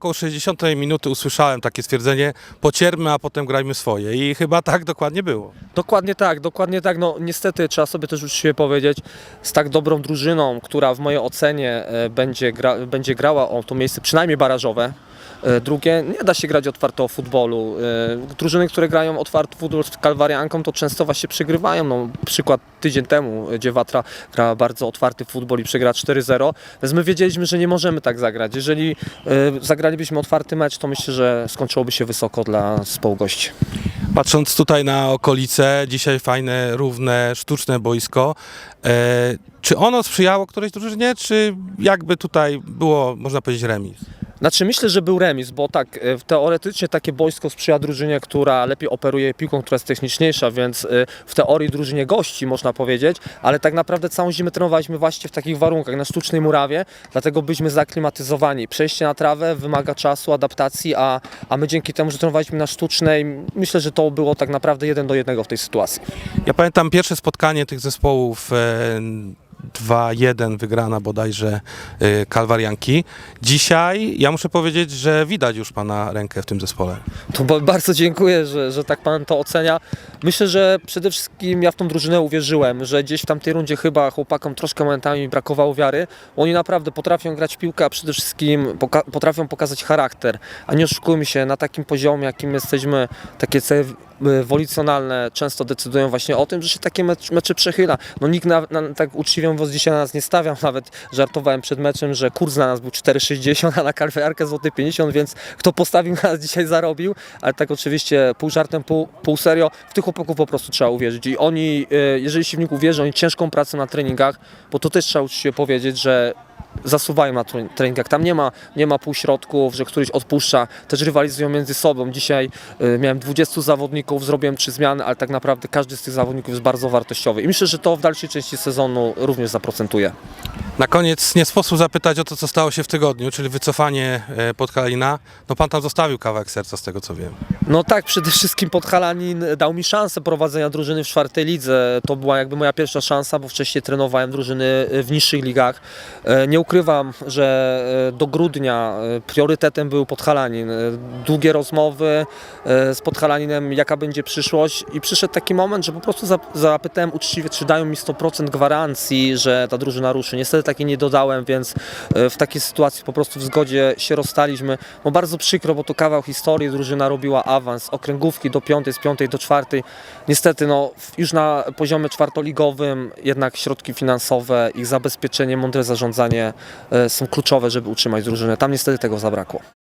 Około 60 minuty usłyszałem takie stwierdzenie, pociermy, a potem grajmy swoje. I chyba tak dokładnie było. Dokładnie tak, dokładnie tak. No niestety trzeba sobie też uczciwie powiedzieć, z tak dobrą drużyną, która w mojej ocenie e, będzie, gra, będzie grała o to miejsce przynajmniej barażowe. E, Drugie, nie da się grać otwarto futbolu. E, Drużyny, które grają otwarty futbol z Kalwarianką, to często właśnie przegrywają. No, przykład tydzień temu, gdzie Watra grała bardzo otwarty futbol i przegrała 4-0. Więc my wiedzieliśmy, że nie możemy tak zagrać. Jeżeli e, zagralibyśmy otwarty mecz, to myślę, że skończyłoby się wysoko dla społgości. Patrząc tutaj na okolice, dzisiaj fajne, równe, sztuczne boisko. E, czy ono sprzyjało którejś drużynie, czy jakby tutaj było, można powiedzieć, remis? Znaczy myślę, że był remis, bo tak, e, teoretycznie takie boisko sprzyja drużynie, która lepiej operuje piłką, która jest techniczniejsza, więc e, w teorii drużynie gości można powiedzieć, ale tak naprawdę całą zimę trenowaliśmy właśnie w takich warunkach, na sztucznej murawie, dlatego byliśmy zaklimatyzowani. Przejście na trawę wymaga czasu, adaptacji, a, a my dzięki temu, że trenowaliśmy na sztucznej, myślę, że to było tak naprawdę jeden do jednego w tej sytuacji. Ja pamiętam pierwsze spotkanie tych zespołów. E, 2-1 wygrana bodajże e, Kalwarianki. Dzisiaj ja muszę powiedzieć, że widać już Pana rękę w tym zespole. To ba- bardzo dziękuję, że, że tak pan to ocenia. Myślę, że przede wszystkim ja w tą drużynę uwierzyłem, że gdzieś w tamtej rundzie chyba chłopakom troszkę momentami brakowało wiary. Oni naprawdę potrafią grać w piłkę, a przede wszystkim poka- potrafią pokazać charakter. A nie oszukujmy się, na takim poziomie, jakim jesteśmy, takie y, wolicjonalne często decydują właśnie o tym, że się takie mecz, mecze przechyla. No nikt na, na, tak uczciwie mówiąc dzisiaj na nas nie stawiał, nawet żartowałem przed meczem, że kurs na nas był 4,60, a na kalwiarkę złoty 50, więc kto postawił na nas dzisiaj zarobił, ale tak oczywiście pół żartem, pół, pół serio, w tych chłopaków po prostu trzeba uwierzyć. I oni, y, jeżeli się w nich uwierzy, oni ciężką pracę na treningach, bo to też trzeba uczciwie powiedzieć, że zasuwają na tre- treningach. Tam nie ma, nie ma półśrodków, że któryś odpuszcza, też rywalizują między sobą. Dzisiaj y, miałem 20 zawodników, zrobiłem 3 zmiany, ale tak naprawdę każdy z tych zawodników jest bardzo wartościowy i myślę, że to w dalszej części sezonu również zaprocentuje. Na koniec nie sposób zapytać o to, co stało się w tygodniu, czyli wycofanie e, Podkalina. No Pan tam zostawił kawałek serca, z tego co wiem. No tak, przede wszystkim Podhalanin dał mi szansę prowadzenia drużyny w czwartej lidze. To była jakby moja pierwsza szansa, bo wcześniej trenowałem drużyny w niższych ligach. E, Nie ukrywam, że e, do grudnia priorytetem był Podhalanin. Długie rozmowy z Podhalaninem, jaka będzie przyszłość i przyszedł taki moment, że po prostu zap- zapytałem uczciwie, czy dają mi 100% gwarancji, że ta drużyna ruszy. Niestety takiej nie dodałem, więc e, w takiej sytuacji po prostu w zgodzie się rozstaliśmy. No bardzo przykro, bo to kawał historii, drużyna robiła awans okręgówki do piątej, z piątej do czwartej. Niestety no, już na poziomie czwartoligowym jednak środki finansowe, ich zabezpieczenie, mądre zarządzanie e, są kluczowe, żeby utrzymać drużynę. Tam niestety tego zabrakło.